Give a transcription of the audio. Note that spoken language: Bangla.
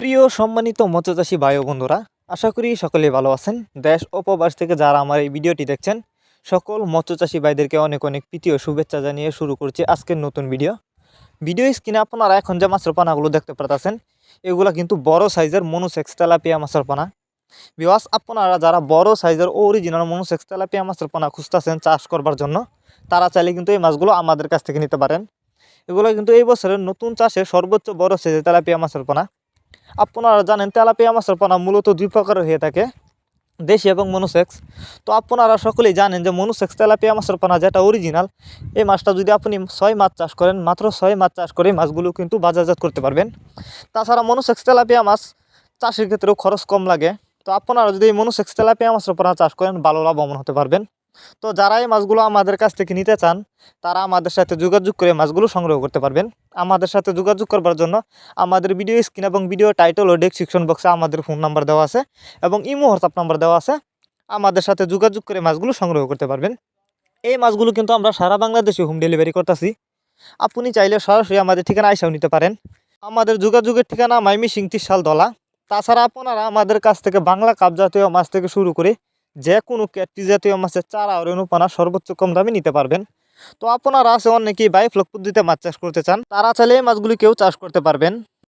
প্রিয় সম্মানিত মৎস্যচাষী ও বন্ধুরা, আশা করি সকলেই ভালো আছেন। দেশ ও প্রবাস থেকে যারা আমার এই ভিডিওটি দেখছেন, সকল মৎস্যচাষী ভাইদেরকে অনেক অনেক প্রীতি ও শুভেচ্ছা জানিয়ে শুরু করছি আজকের নতুন ভিডিও। ভিডিও স্ক্রিনে আপনারা এখন যে মাছের পানাগুলো দেখতে পারতেছেন, এগুলা কিন্তু বড় সাইজের মনোসেক্স তেলাপিয়া মাছের পানা বিওয়াস আপনারা যারা বড় সাইজের অরিজিনাল মনোসেক্স তেলাপিয়া মাছের পানা খুঁজতেছেন চাষ করবার জন্য, তারা চাইলে কিন্তু এই মাছগুলো আমাদের কাছ থেকে নিতে পারেন। এগুলো কিন্তু এই বছরের নতুন চাষে সর্বোচ্চ বড় সাইজের তেলাপিয়া মাছের পোনা আপনারা জানেন, তেলাপিয়া মাছের পোনা মূলত দুই প্রকারের হয়ে থাকে, দেশি এবং মনোসেক্স। তো আপনারা সকলেই জানেন যে মনোসেক্স তেলাপিয়া মাছের পোনা যেটা অরিজিনাল এই মাছটা যদি আপনি ছয় মাছ চাষ করেন, মাত্র ছয় মাছ চাষ করে মাছগুলো কিন্তু বাজারজাত করতে পারবেন। তাছাড়া মনোসেক্স তেলাপিয়া মাছ চাষের ক্ষেত্রেও খরচ কম লাগে। তো আপনারা যদি মনোসেক্স তেলাপিয়া মাছের পোনা চাষ করেন, ভালো লাভবান হতে পারবেন। তো যারা এই মাছগুলো আমাদের কাছ থেকে নিতে চান, তারা আমাদের সাথে যোগাযোগ করে মাছগুলো সংগ্রহ করতে পারবেন। আমাদের সাথে যোগাযোগ করবার জন্য আমাদের ভিডিও স্ক্রিন এবং ভিডিও টাইটেল ও ডেসক্রিপশন বক্সে আমাদের ফোন নাম্বার দেওয়া আছে এবং ইমো হোয়াটসঅ্যাপ নাম্বার দেওয়া আছে। আমাদের সাথে যোগাযোগ করে মাছগুলো সংগ্রহ করতে পারবেন। এই মাছগুলো কিন্তু আমরা সারা বাংলাদেশে হোম ডেলিভারি করতেছি। আপনি চাইলে সরাসরি আমাদের ঠিকানা আইসাও নিতে পারেন। আমাদের যোগাযোগের ঠিকানা মাইমি শাল দলা। তাছাড়া আপনারা আমাদের কাছ থেকে বাংলা কাপ জাতীয় মাছ থেকে শুরু করে যে কোনো ক্যাটটি জাতীয় মাছের চারা রেণুপানা সর্বোচ্চ কম দামে নিতে পারবেন। তো আপনারা আছে অনেকেই বায়োফ্লক ফ্লক পদ্ধতিতে মাছ চাষ করতে চান, তারা চাইলে এই মাছগুলি কেউ চাষ করতে পারবেন।